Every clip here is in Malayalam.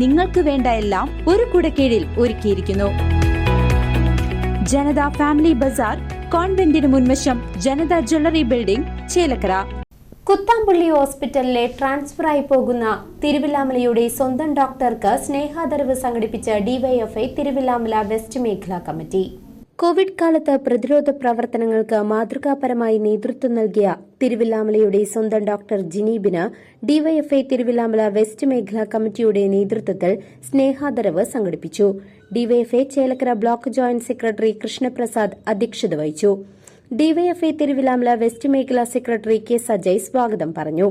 നിങ്ങൾക്ക് വേണ്ട എല്ലാം ഒരു കുടക്കീഴിൽ ഒരുക്കിയിരിക്കുന്നു. ജനത ഫാമിലി ബസാർ കോൺവെന്റിന് മുൻവശം ജനത ജ്വല്ലറി ബിൽഡിംഗ് ചേലക്കര. കുത്താമ്പുള്ളി ഹോസ്പിറ്റലിലെ ട്രാൻസ്ഫറായി പോകുന്ന തിരുവില്ലാമലയുടെ സ്വന്തം ഡോക്ടർക്ക് സ്നേഹാദരവ് സംഘടിപ്പിച്ച ഡിവൈഎഫ്ഐ തിരുവില്ലാമല വെസ്റ്റ് മേഖലാ കമ്മിറ്റി. കോവിഡ് കാലത്ത് പ്രതിരോധ പ്രവർത്തനങ്ങൾക്ക് മാതൃകാപരമായി നേതൃത്വം നൽകിയ തിരുവില്ലാമലയുടെ സ്വന്തം ഡോക്ടർ ജിനീബിന് ഡിവൈഎഫ്ഐ തിരുവില്ലാമല വെസ്റ്റ് മേഖലാ കമ്മിറ്റിയുടെ നേതൃത്വത്തിൽ സ്നേഹാദരവ് സംഘടിപ്പിച്ചു. DYFI Chelakkara block joint secretary Krishnaprasad അധ്യക്ഷത വഹിച്ചു. ഡിവൈഎഫ്ഐ തിരുവിലാമല വെസ്റ്റ് മേഖലാ സെക്രട്ടറി കെ സജയ് സ്വാഗതം പറഞ്ഞു.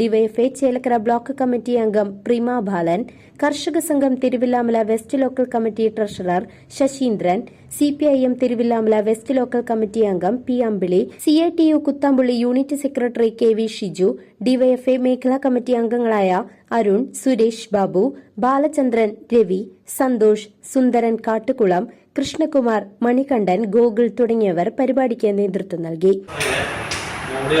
ഡിവൈഎഫ്ഐ ചേലക്കര ബ്ലോക്ക് കമ്മിറ്റി അംഗം പ്രിമ ബാലൻ കർഷക സംഘം Thiruvilwamala west local committee treasurer Sasheendran CPIM Thiruvilwamala west local committee അംഗം P Ambili CITU Kuthampully unit secretary K V Shiju DYFI മേഖലാ കമ്മിറ്റി അംഗങ്ങളായ അരുൺ സുരേഷ് ബാബു ബാലചന്ദ്രൻ രവി സന്തോഷ് സുന്ദരൻ കാട്ടുകുളം കൃഷ്ണകുമാർ മണികണ്ഠൻ ഗോകുൽ തുടങ്ങിയവർ പരിപാടിക്ക് നേതൃത്വം നൽകി. നമ്മൾ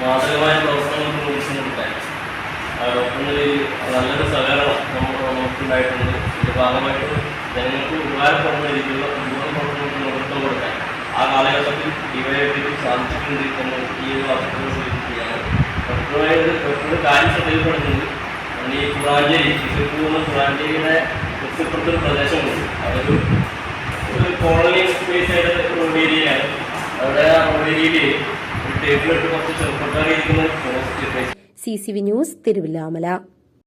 മാതൃകമായ പ്രവർത്തനങ്ങൾ നല്ലൊരു സഹകരണം നമുക്ക് നമുക്കുണ്ടായിട്ടുണ്ട് ഇതിന്റെ ഭാഗമായിട്ട് ജനങ്ങൾക്ക് ഉപകാരപ്പെടുന്നിരിക്കുന്ന മുഴുവൻ പ്രവർത്തനങ്ങൾക്ക് നേതൃത്വം കൊടുക്കാൻ ആ കാലഘട്ടത്തിൽ ഇവയൊക്കെ സാധിച്ചിട്ടുണ്ട് എന്ന് ഈ ഒരു അവസരത്തിൽ സൂചിപ്പിക്കുകയാണ്. ഡോക്ടറുമായിട്ട് ഡോക്ടറുടെ കാര്യം ശ്രദ്ധയിൽപ്പെടുന്നത് ഈ കുളാഞ്ചേരി തൃശ്ശൂർ കുളാഞ്ചേരിയുടെ തൊട്ടിപ്പുറത്തൊരു പ്രദേശമുണ്ട് അതൊരു ഒരു കോളനി സ്പേസ് ആയിട്ട് റോഡ് ഏരിയയാണ് അവിടെ റോഡ് ഏരിയയിൽ ഒരു ടേബിളിട്ട് കുറച്ച് ചെറുപ്പക്കാർ ഇരിക്കുന്ന C C V news Thiruvilwamala.